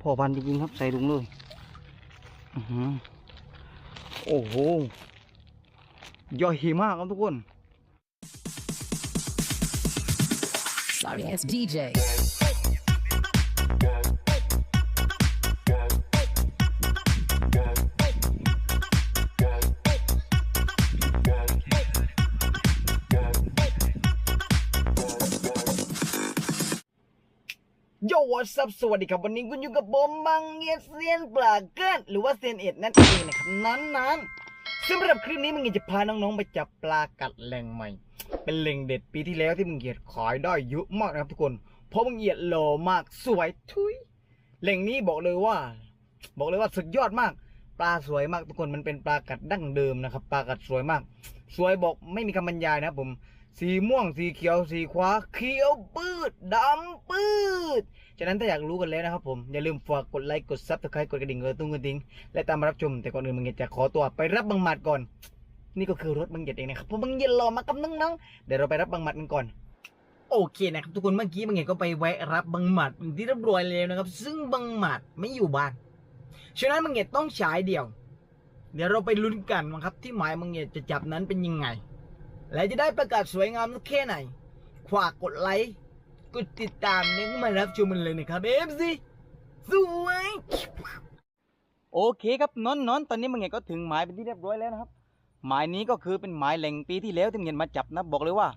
พ่อพันจริงๆครับใส่ถุงเลยโอ้โหย่อยมากครับทุกคน Sorry, it's DJ. โยวัสสวัสดีครับ วันนี้คุณอยู่กับผมบังเงียเซียนปลาเกินหรือว่าเซียนเอ็ดนั่นเองนะครับนั้นนั้นสำหรับคลิปนี้มึงเงียจะพาน้องๆไปจับปลากัดแหล่งใหม่ เป็นแหล่งเด็ดปีที่แล้วที่มึงเงียดขายได้เยอะมากนะครับทุกคน เพราะมึงเงียดโลมากสวยทุยแหล่งนี้บอกเลยว่า บอกเลยว่าสุดยอดมาก ปลาสวยมากทุกคนมันเป็นปลากัดดั้งเดิมนะครับ ปลากัดสวยมาก สวยบอกไม่มีคำบรรยายนะครับผมสีม่วงสีเขียวสีขวาเขียวปืดดำปืด ฉะนั้นถ้าอยากรู้กันแล้วนะครับผม อย่าลืมฝากกดไลค์กดซับสไครต์กดกระดิ่งกดตุ้งกระดิ่งและตามมารับชม แต่ก่อนอื่นบังเงียจะขอตัวไปรับบังหมัดก่อน นี่ก็คือรถบังเงียเองนะครับเพราะบังเงียรอมากับน้องๆเดี๋ยวเราไปรับบังหมัดกันก่อนโอเคนะครับทุกคนเมื่อกี้บังเงียก็ไปแวะรับบังหมัดที่เรียบร้อยแล้วนะครับ ซึ่งบังหมัดไม่อยู่บ้านฉะนั้นบังเงียต้องฉายเดี่ยว เดี๋ยวเราไปลุ้นกันว่าครับ ที่หมายบังเงียจะจับนั้นเป็นยังไง และจะได้ประกาศสวยงามแค่ไหนฝากกดไลค์ กดติดตามเนี่ยก็มารับชมมันเลยนะครับเอฟซีสวยโอเคครับนอนนอนตอนนี้มึงเห็นก็ถึงหมายเป็นที่เรียบร้อยแล้วนะครับ หมายนี้ก็คือเป็นหมายแหล่งปีที่แล้วที่มึงเห็นมาจับนะบอกเลยว่า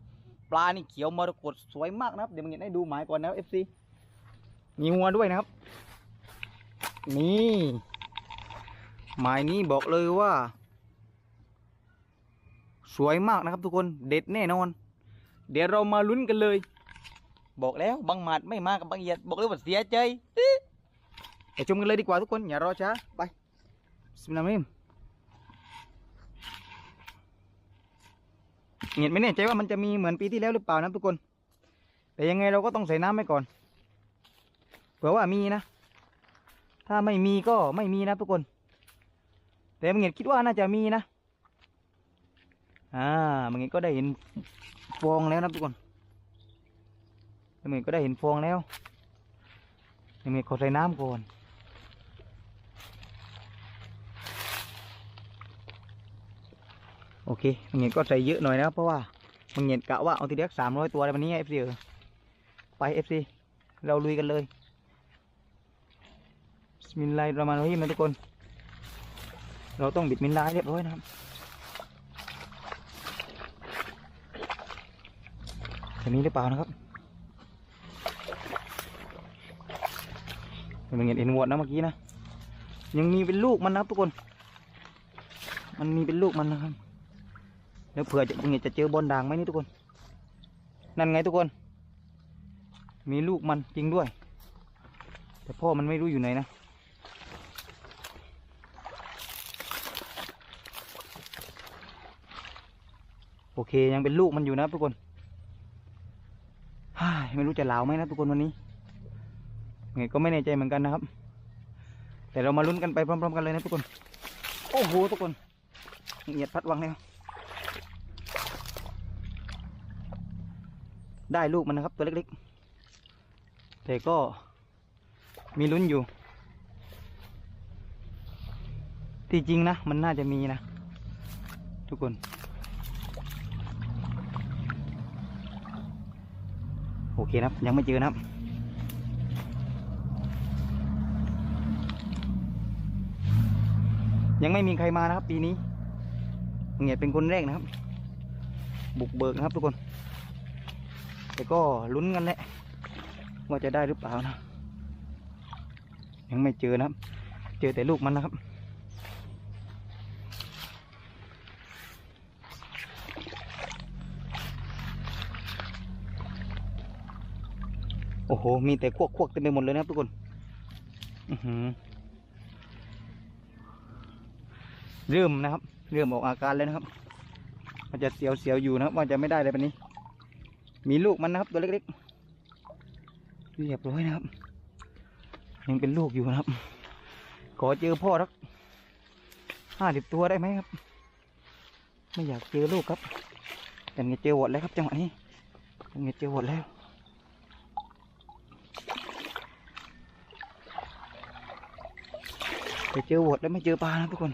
ปลานี่เขียวมรกตสวยมากนะครับเดี๋ยวมึงเห็นให้ดูหมายก่อนนะเอฟซีมีหัวด้วยนะครับ นี่หมายนี้บอกเลยว่า สวยมากนะครับทุกคนเด็ดแน่นอน เดี๋ยวเรามาลุ้นกันเลย บอกแล้วบางหมัดไม่มากับบางเหยียดบอกเลยว่าเสียใจไปชมกันเลยดีกว่าทุกคนอย่ารอช้าไปสมิลามิมเหยียดไม่แน่ใจว่ามันจะมีเหมือนปีที่แล้วหรือเปล่านะทุกคน แต่ยังไงเราก็ต้องใส่น้ำไว้ก่อนเผื่อว่ามีนะ ถ้าไม่มีก็ไม่มีนะทุกคน แต่มึงเหยียดคิดว่าน่าจะมีนะ อ่ามึงเหยียดก็ได้เห็นฟองแล้วนะทุกคน ยังก็ได้เห็นฟองแล้วยังไงขอใส่น้ำก่อนโอเคยังไงก็ใส่เยอะหน่อยนะครับเพราะว่ามันเงียกะว่าเอาทีเดียวสามร้อยตัวในวันนี้เอฟซีไปเอฟซีเราลุยกันเลยบิสมิลลาฮิระมานิรเราะฮีมนะทุกคน เราต้องบิดมิลลด์เรียบร้อยนะครับจะมีหรือเปล่านะครับ มันเห็นเอ็นวดนะเมื่อกี้นะยังมีเป็นลูกมันนะทุกคน มันมีเป็นลูกมันนะครับเดี๋ยวเผื่อจะยังไงจะเจอบอลด่างไหมนี่ทุกคน นั่นไงทุกคน มีลูกมันจริงด้วย แต่พ่อมันไม่รู้อยู่ไหนนะโอเคยังเป็นลูกมันอยู่นะทุกคนไม่รู้จะเหลาไหมนะทุกคนวันนี้ ไงก็ไม่แน่ใจเหมือนกันนะครับ แต่เรามาลุ้นกันไปพร้อม ๆ กันเลยนะทุกคน โอ้โหทุกคนเหยียดพัดวังแล้วได้ลูกมันนะครับตัวเล็กๆ แต่ก็มีลุ้นอยู่ ที่จริงนะ มันน่าจะมีนะ ทุกคน โอเคนะครับ ยังไม่เจอนะครับ ยังไม่มีใครมานะครับ ปีนี้เงียดเป็นคนแรกนะครับ บุกเบิกนะครับทุกคน แต่ก็ลุ้นกันแหละว่าจะได้หรือเปล่านะ ยังไม่เจอนะครับ เจอแต่ลูกมันนะครับ โอ้โห มีแต่ควกควกเต็มไปหมดเลยนะครับทุกคน อือหือ เริ่มนะครับ เริ่มออกอาการแล้วนะครับ มันจะเสียวๆอยู่นะครับ ว่าจะไม่ได้เลยแบบนี้ มีลูกมันนะครับ ตัวเล็กๆเรียบร้อยนะครับ ยังเป็นลูกอยู่นะครับ ขอเจอพ่อสักห้าสิบตัวได้ไหมครับ ไม่อยากเจอลูกครับแต่เงี้ยเจอหมดแล้วครับจังหวะนี้เงี้ยเจอหมดแล้วแต่เจอหวดแล้วไม่เจอปลานะทุกคน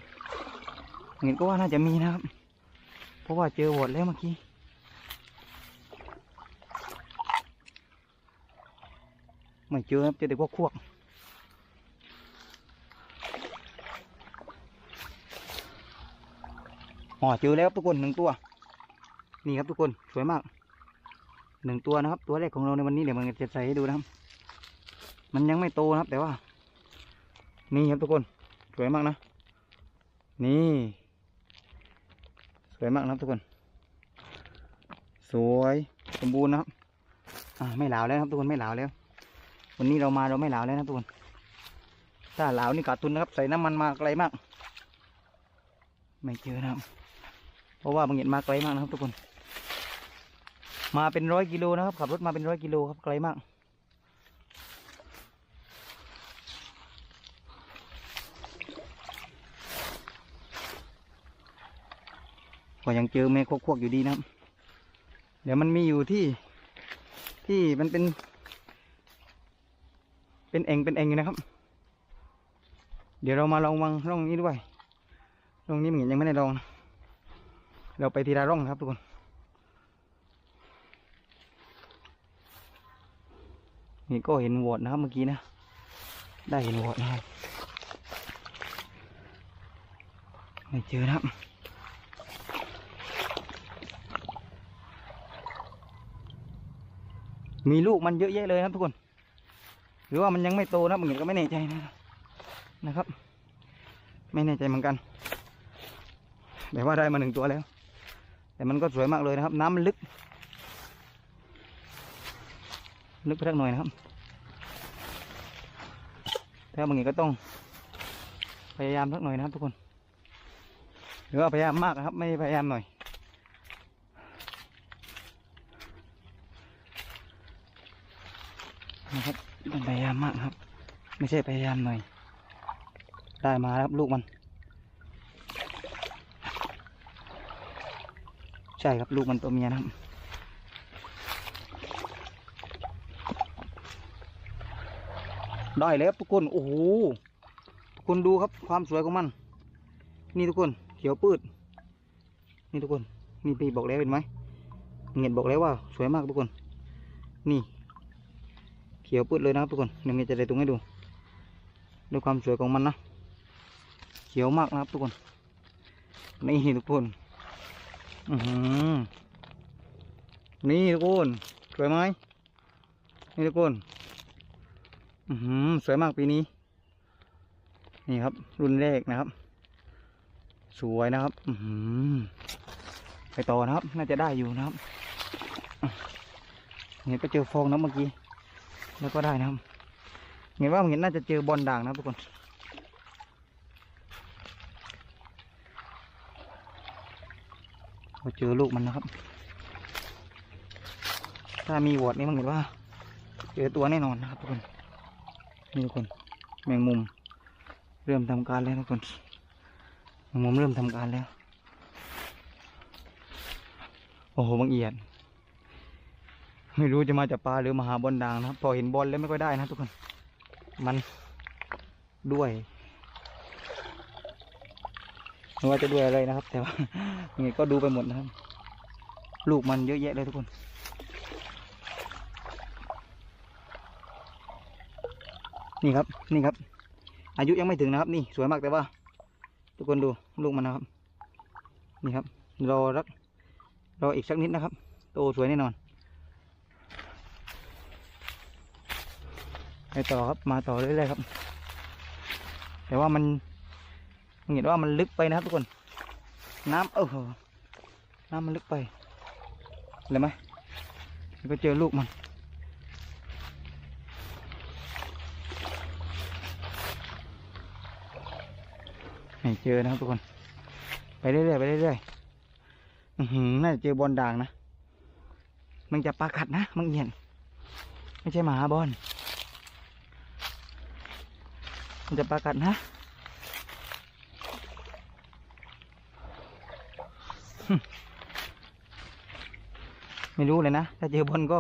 เห็นก็ว่าน่าจะมีนะครับ เพราะว่าเจอวดแล้วเมื่อกี้ไม่เจอครับเจอแต่พวกพวกอ๋อเจอแล้วทุกคนหนึ่งตัว นี่ครับทุกคนสวยมากหนึ่งตัวนะครับ ตัวแรกของเราในวันนี้เดี๋ยวมันจะใส่ให้ดูนะครับ มันยังไม่โตนะครับ แต่ว่า นี่ครับทุกคน สวยมากนะ นี่ วยมากนะครับทุกคน สวยสมบูรณ์นะครับไม่หลาวแล้วครับทุกคนไม่หลาวแล้ว วันนี้เรามาเราไม่หลาวแล้วนะทุกคน ถ้าหลาวนี่ขาดทุนนะครับ ใส่น้ำมันมาไกลมาก ไม่เจอนะครับ เพราะว่าบางเห็นมาไกลมากนะครับ ทุกคน มาเป็นร้อยกิโลนะครับขับรถมาเป็นร้อยกิโลครับไกลมาก ก็ยังเจอแม่ควกๆอยู่ดีนะครับ เดี๋ยวมันมีอยู่ที่ที่มันเป็น เป็นเองเป็นเองอยู่นะครับ เดี๋ยวเรามาลองวางร่องนี้ด้วยร่องนี้มันยังไม่ได้ลอง เราไปทีละร่องนะครับทุกคนนี่ก็เห็นโหวดนะครับเมื่อกี้นะ ได้เห็นโหวดนะครับไม่เจอนะครับ มีลูกมันเยอะแยะเลยนะครับทุกคน หรือว่ามันยังไม่โตนะบางทีก็ไม่แน่ใจนะนะครับ ไม่แน่ใจเหมือนกัน แต่ว่าได้มาหนึ่งตัวแล้ว แต่มันก็สวยมากเลยนะครับ น้ำมันลึก ลึกไปสักหน่อยนะครับถ้าบางทีก็ต้องพยายามสักหน่อยนะครับทุกคน หรือว่าพยายามมากนะครับ ไม่พยายามหน่อย นะครับต้องพยายามมากครับ ไม่ใช่พยายามหน่อย ได้มาแล้วลูกมัน ใช่ครับลูกมันตัวเมียนะครับได้แล้วทุกคนโอ้โหทุกคนดูครับความสวยของมัน นี่ทุกคนเขียวปืดนี่ทุกคนนี่ปีบอกแล้วเห็นไหมเงียบอกแล้วว่าสวยมากทุกคน นี่ เขียวปืดเลยนะครับทุกคนเดี๋ยวเงียจะได้ตรงให้ดู ด้วยความสวยของมันนะ เขียวมากนะครับทุกคนนี่ทุกคนอือหือนี่ทุกคนสวยไหมนี่ทุกคนอือหือสวยมากปีนี้ นี่ครับ รุ่นแรกนะครับ สวยนะครับ อือหือไปต่อนะครับ น่าจะได้อยู่นะครับอะเนี่ยก็เจอฟองนะเมื่อกี้ แล้วก็ได้นะครับ เห็นว่าเห็นน่าจะเจอบอลด่างนะทุกคน เราเจอลูกมันนะครับ ถ้ามีวอดนี่มันเห็นว่า เจอตัวแน่นอนนะครับทุกคน นี่ทุกคน แมงมุม เริ่มทำการแล้วทุกคน แมงมุมเริ่มทำการแล้ว โอ้โหบางเอียดไม่รู้จะมาจากปลาหรือมาหาบอลด่างนะครับ พอเห็นบอลแล้วไม่ค่อยได้นะทุกคน มันด้วยไม่ว่าจะด้วยอะไรนะครับ แต่ว่ายังไงก็ดูไปหมดนะครับ ลูกมันเยอะแยะเลยทุกคนนี่ครับนี่ครับ อายุยังไม่ถึงนะครับ นี่สวยมากแต่ว่า ทุกคนดูลูกมันนะครับ นี่ครับ รอรักรออีกสักนิดนะครับ โตสวยแน่นอน ไปต่อครับมาต่อเรื่อยๆครับ แต่ว่ามันเห็นว่ามันลึกไปนะครับทุกคน น้ำเออน้ำมันลึกไปเห็นไหมก็เจอลูกมันไม่เจอนะครับทุกคน ไปเรื่อยๆไปเรื่อยๆน่าจะเจอบอลด่างนะ มันจะปลากัดนะ มังเห็นไม่ใช่หมาบอล มันจะปลากัดนะไม่รู้เลยนะ ถ้าเจอบอลก็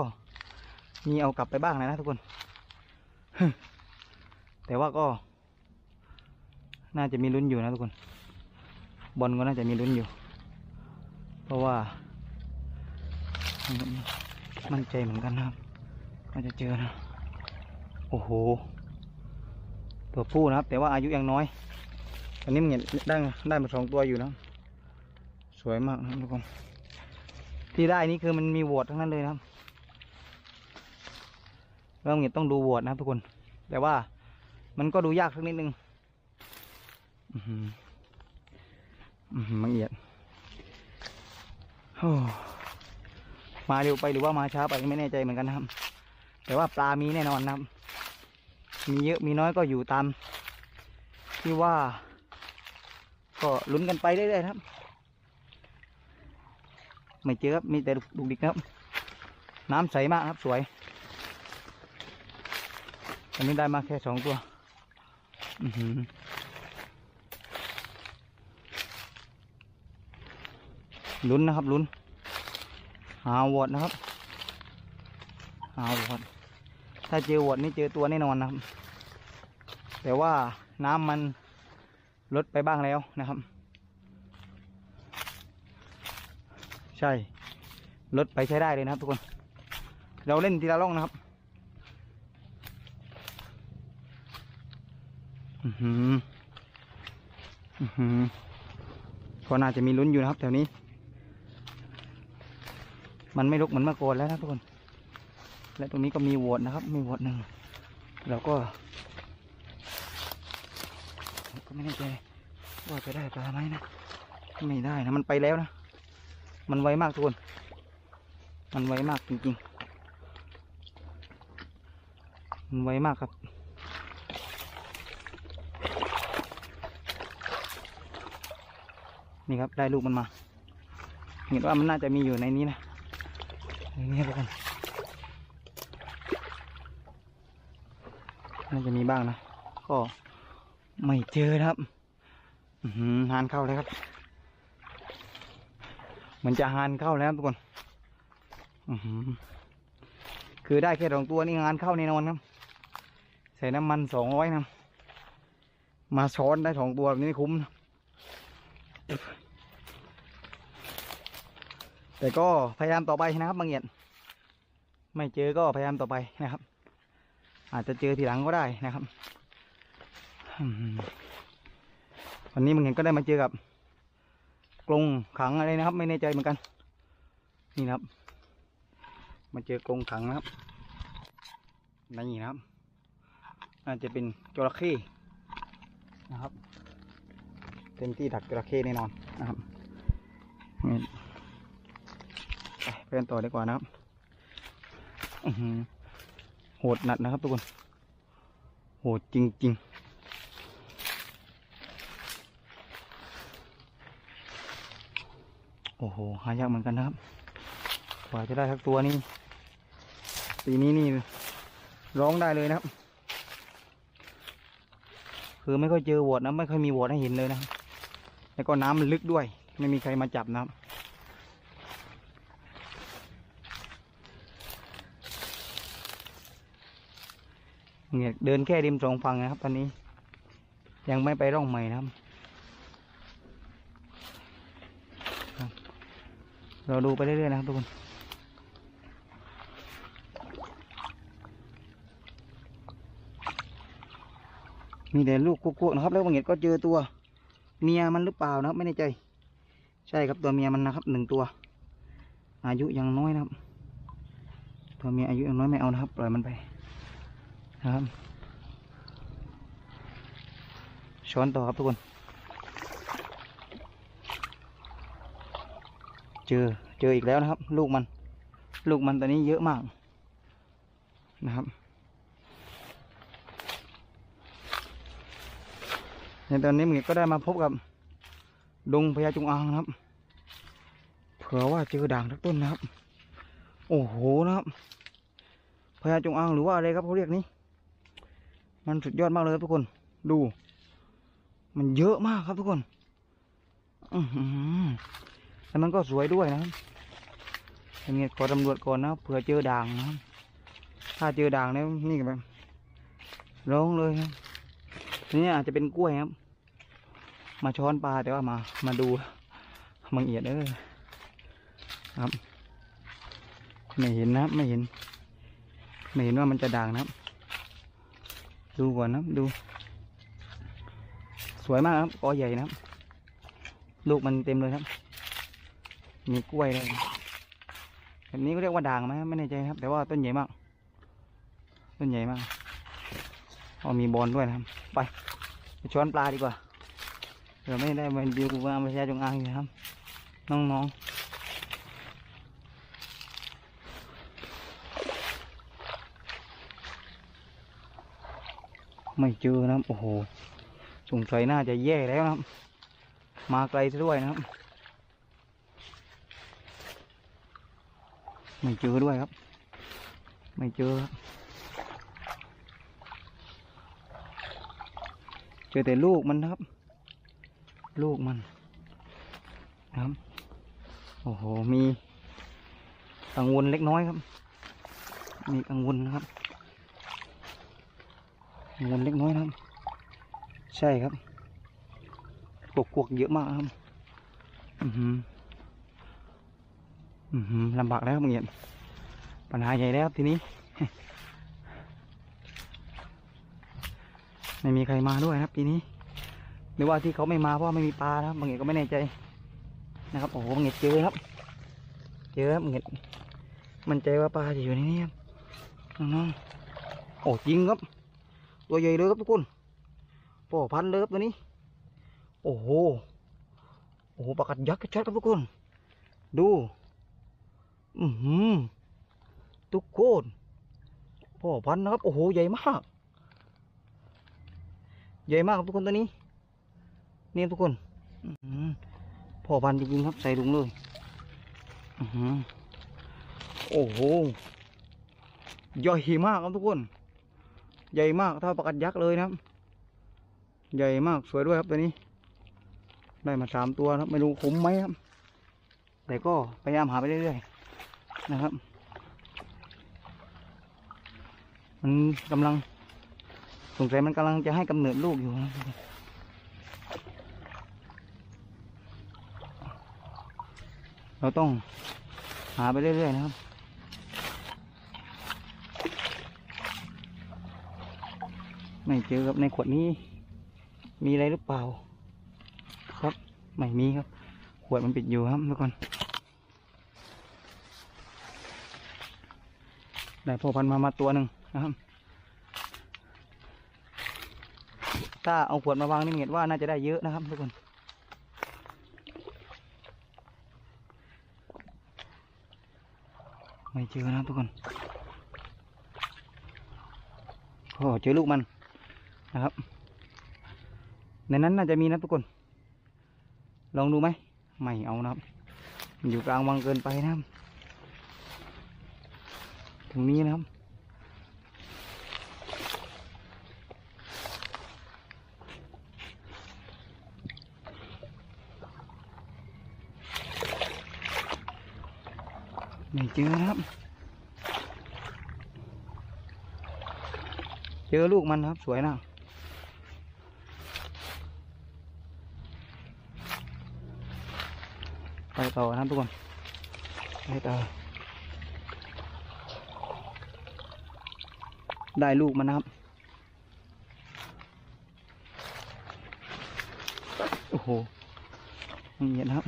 มีเอากลับไปบ้างเลยนะทุกคน แต่ว่าก็ น่าจะมีลุ้นอยู่นะทุกคน บอลก็น่าจะมีลุ้นอยู่ เพราะว่า มั่นใจเหมือนกันนะครับว่าจะเจอนะ โอ้โห ตัวผู้นะครับ แต่ว่าอายุยังน้อยอันนี้มันเห็นได้ได้มาสองตัวอยู่นะสวยมากนะทุกคนที่ได้นี่คือมันมีโหวตทั้งนั้นเลยนะครับเราเห็นต้องดูโหวตนะครับทุกคน แต่ว่ามันก็ดูยากสักนิดนึงอือหืออือหือมังเอียดโอ้มาเร็วไปหรือว่ามาช้าไปไม่แน่ใจเหมือนกันนะครับ แต่ว่าปลามีแน่นอนนะครับ มีเยอะมีน้อยก็อยู่ตามที่ว่า ก็ลุ้นกันไปเรื่อยๆครับ ไม่เจอครับมีแต่ดุกดิกนะครับ น้ำใสมากครับสวยอันนี้ได้มาแค่สองตัวอือหือลุ้นนะครับลุ้นหาวอดนะครับหาวอด ถ้าเจอวอดนี่เจอตัวแน่นอนนะครับ แต่ว่าน้ำมันลดไปบ้างแล้วนะครับ ใช่ลดไปใช้ได้เลยนะครับทุกคน เราเล่นทีละล่องนะครับอือหืออือหือก็น่าจะมีลุ้นอยู่นะครับแถวนี้ มันไม่ลุกเหมือนเมื่อก่อนแล้วนะทุกคน และตรงนี้ก็มีโหวตนะครับ มีโหวตหนึ่งเราก็ ก็ไม่แน่ใจว่าจะได้ปลาไหมนะ ไม่ได้นะ มันไปแล้วนะ มันไวมากทุกคน มันไวมากจริงๆ มันไวมากครับนี่ครับได้ลูกมันมา เห็นว่ามันน่าจะมีอยู่ในนี้นะในนี้ครับทุกคน น่าจะมีบ้างนะ ก็ไม่เจอนะครับหือหานเข้าเลยครับ เหมือนจะหานเข้าแล้วทุกคนอือหือคือได้แค่สองตัวนี่งานเข้าแน่นอนครับ ใส่น้ำมันสองร้อยนะมาช้อนได้สองตัวแบบนี้ไม่คุ้มนะแต่ก็พยายามต่อไปนะครับบางเงียดไม่เจอก็พยายามต่อไปนะครับ อาจจะเจอทีหลังก็ได้นะครับวันนี้บางเงียดก็ได้มาเจอกับกรงขังอะไรนะครับ ไม่แน่ใจเหมือนกัน นี่นะครับ มาเจอกรงขังนะครับนี่นะครับอาจจะเป็นจระเข้นะครับเป็นที่ดักจระเข้แน่นอนนะครับไปไปกันต่อดีกว่านะครับอือ โหดหนักนะครับทุกคน โหดจริง ๆโอ้โห หายากเหมือนกันนะครับ กว่าจะได้ทักตัวนี้ปีนี้นี่ร้องได้เลยนะครับ คือไม่ค่อยเจอโหวดนะ ไม่ค่อยมีโหวดให้เห็นเลยนะ แล้วก็น้ำมันลึกด้วย ไม่มีใครมาจับนะครับ เนี่ยเดินแค่ริมสองฝั่งนะครับ ตอนนี้ ยังไม่ไปร่องใหม่นะครับ เราดูไปเรื่อยๆนะครับทุกคนมีแต่ลูกกุ๊กนะครับ แล้วบางเห็ดก็เจอตัวเมียมันหรือเปล่านะครับ ไม่แน่ใจ ใช่ครับตัวเมียมันนะครับหนึ่งตัว อายุยังน้อยนะครับ ตัวเมียอายุยังน้อยไม่เอานะครับ ปล่อยมันไป นะครับ ช้อนต่อครับทุกคน เจอ เจออีกแล้วนะครับ ลูกมัน ลูกมันตอนนี้เยอะมากนะครับในตอนนี้มึงก็ได้มาพบกับดงพญาจงอางนะครับ เผื่อว่าเจอด่างทักต้นนะครับ โอ้โหนะครับพญาจงอางหรือว่าอะไรครับเขาเรียกนี้ มันสุดยอดมากเลยครับทุกคน ดู มันเยอะมากครับทุกคนอืแล้วมันก็สวยด้วยนะครับอย่างเงี้ยขอตำรวจก่อนนะเผื่อเจอด่างนะถ้าเจอด่างแล้วนี่ก็แบบร้องเลยครับนี่อาจจะเป็นกล้วยครับ มาช้อนปลาแต่ว่ามา มาดูมังเอียดเออครับ ไม่เห็นนะไม่เห็น ไม่เห็นว่ามันจะด่างนะครับ ดูก่อนนะดู สวยมากครับกอใหญ่นะครับ ลูกมันเต็มเลยครับ มีกล้วยเลยแบบนี้ก็เรียกว่าด่างไหมไม่แน่ใจครับ แต่ว่าต้นใหญ่มาก ต้นใหญ่มากอ๋อมีบอลด้วยนะครับ ไปไปช้อนปลาดีกว่าเดี๋ยวไม่ได้มาดูว่าไม่ใช่จงอางอยู่นะครับ น้องๆ ไม่เจอนะครับ โอ้โห สงสัยน่าจะแย่แล้วนะครับ มาไกลซะด้วยนะครับ ไม่เจอด้วยครับ ไม่เจอ เจอแต่ลูกมันนะครับ ลูกมันนะครับ โอ้โห มีกังวลเล็กน้อยครับ มีกังวลนะครับ วลเล็กน้อยนะครับ ใช่ครับกวกกวกเยอะมากครับ อือหืออือหือลำบากแล้วครับเงียปัญหาใหญ่แล้วทีนี้ ไม่มีใครมาด้วยครับทีนี้หรือว่าที่เขาไม่มาเพราะไม่มีปลาครับบางเงียก็ไม่แน่ใจ นะครับโอ้โหบางเงียเจอครับ เจอครับบางเงียมันใจว่าปลาจะอยู่ในนี้ครับน้องๆโอ้จริงครับ ตัวใหญ่เลยครับทุกคนพ่อพันเลยครับตัวนี้ โอ้โห โอ้โหปลากัดยักษ์ชัดครับทุกคน ดู อือหือทุกคนพ่อพันนะครับ โอ้โห ใหญ่มาก ใหญ่มากครับทุกคนตัวนี้นี่ทุกคนพ่อพันจริงๆครับ ใส่ถุงเลยอือโอ้โหใหญ่มากครับทุกคน ใหญ่มากเท่าปลากัดยักษ์เลยนะครับ ใหญ่มากสวยด้วยครับตัวนี้ ได้มาสามตัวครับไม่รู้คุ้มไหมครับ แต่ก็พยายามหาไปเรื่อยๆนะครับ มันกำลังสงสัยมันกำลังจะให้กำเนิดลูกอยู่เราต้องหาไปเรื่อยๆนะครับ ไม่เจอครับในขวดนี้ มีอะไรหรือเปล่า ครับไม่มีครับ ขวดมันปิดอยู่ครับทุกคนได้พ่อพันมามาตัวหนึ่งนะครับ ถ้าเอาขวดมาวางนี่เห็นว่าน่าจะได้เยอะนะครับทุกคนไม่เจอนะทุกคนโอ้เจอลูกมัน นะครับ ในนั้นน่าจะมีนะทุกคน ลองดูไหมไม่เอานะครับ อยู่กลางวังเกินไปนะครับตรงนี้นะครับไม่เจอครับ เจอลูกมันครับ สวยนะ ไปต่อนะทุกคนไปต่อได้ลูกมันนะครับ โอ้โหเงียบนะครับ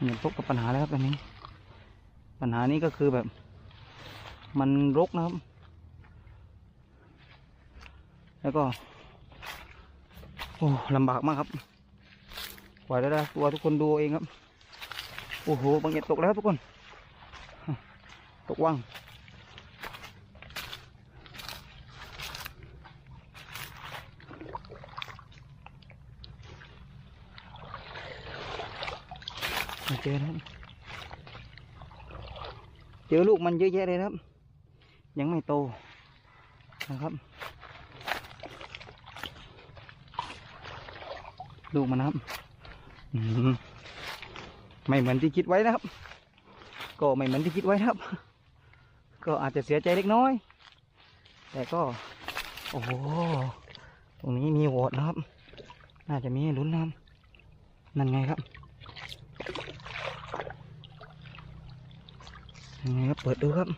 เงียบพบกับปัญหาแล้วครับตอนนี้ ปัญหานี้ก็คือแบบ มันรกนะครับ แล้วก็ โอ้ลำบากมากครับกว่าจะได้ตัวทุกคนดูเองครับ โอ้โหบางอย่างตกแล้วทุกคน ตกว่างม่เจอนะครับเจอลูกมันเยอะแยะเลยครับ ยังไม่โตนะครับลูกมันนะครับอืม ไม่เหมือนที่คิดไว้นะครับ ก็ไม่เหมือนที่คิดไว้นะครับ ก็อาจจะเสียใจเล็กน้อย แต่ก็ โอ้โห ตรงนี้มีโหวตนะครับ น่าจะมีให้ลุ้นนะครับ นั่นไงครับยังไงครับ เปิดดูครับ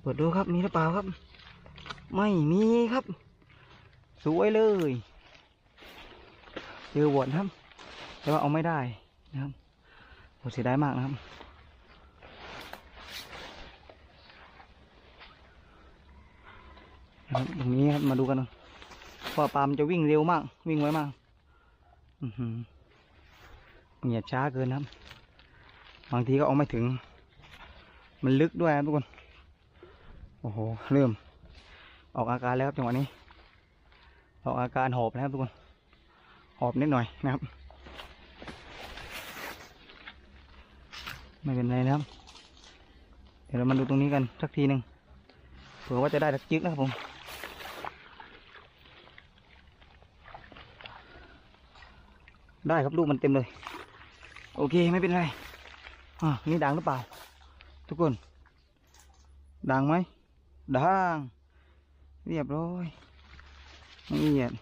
เปิดดูครับ มีหรือเปล่าครับ ไม่มีครับ สวยเลย เจอวอดครับ แต่ว่าเอาไม่ได้นะครับ เสียดายมากนะครับ ตรงนี้ครับมาดูกันนะเพราะว่าปลามันจะวิ่งเร็วมาก วิ่งไวมากเหยียดช้าเกินครับ บางทีก็เอาไม่ถึง มันลึกด้วยครับทุกคน โอ้โห เริ่ม ออกอาการแล้วครับจังหวะนี้ ออกอาการหอบแล้วครับทุกคน หอบนิดหน่อยนะครับ ไม่เป็นไรนะครับ เดี๋ยวเรามาดูตรงนี้กันสักทีหนึ่งเผื่อว่าจะได้สักจึกนะครับผมได้ครับลูกมันเต็มเลย โอเคไม่เป็นไรอ่านี่ดังหรือเปล่า ทุกคนดังไหมดังเรียบร้อยละเอียด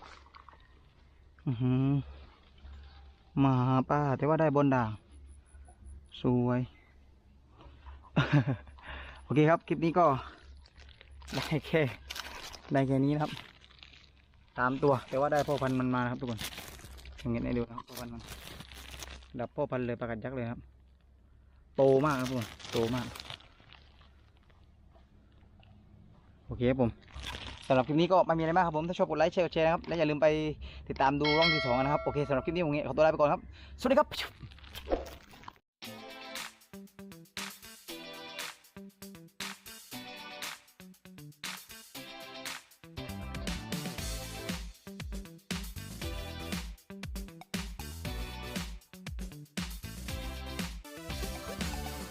อือหือมาป้าแต่ว่าได้บนด่าง สวย โอเคครับ คลิปนี้ก็ ได้แค่ได้แค่นี้นะครับ ตามตัว แต่ว่าได้พ่อพันธุ์มันมานะครับทุกคนอย่างเงี้ยให้ดูนะครับพ่อพันธุ์มัน ดับพ่อพันธุ์เลยปลากัดยักษ์เลยครับ โตมากครับทุกคนโตมาก โอเคครับผมสำหรับคลิปนี้ก็ไม่มีอะไรมากครับผม ถ้าชอบกดไลค์แชร์กดแชร์นะครับ และอย่าลืมไปติดตามดูร่องที่สองนะครับ โอเคสำหรับคลิปนี้ผมเงี้ยขอตัวลาไปก่อนครับ สวัสดีครับ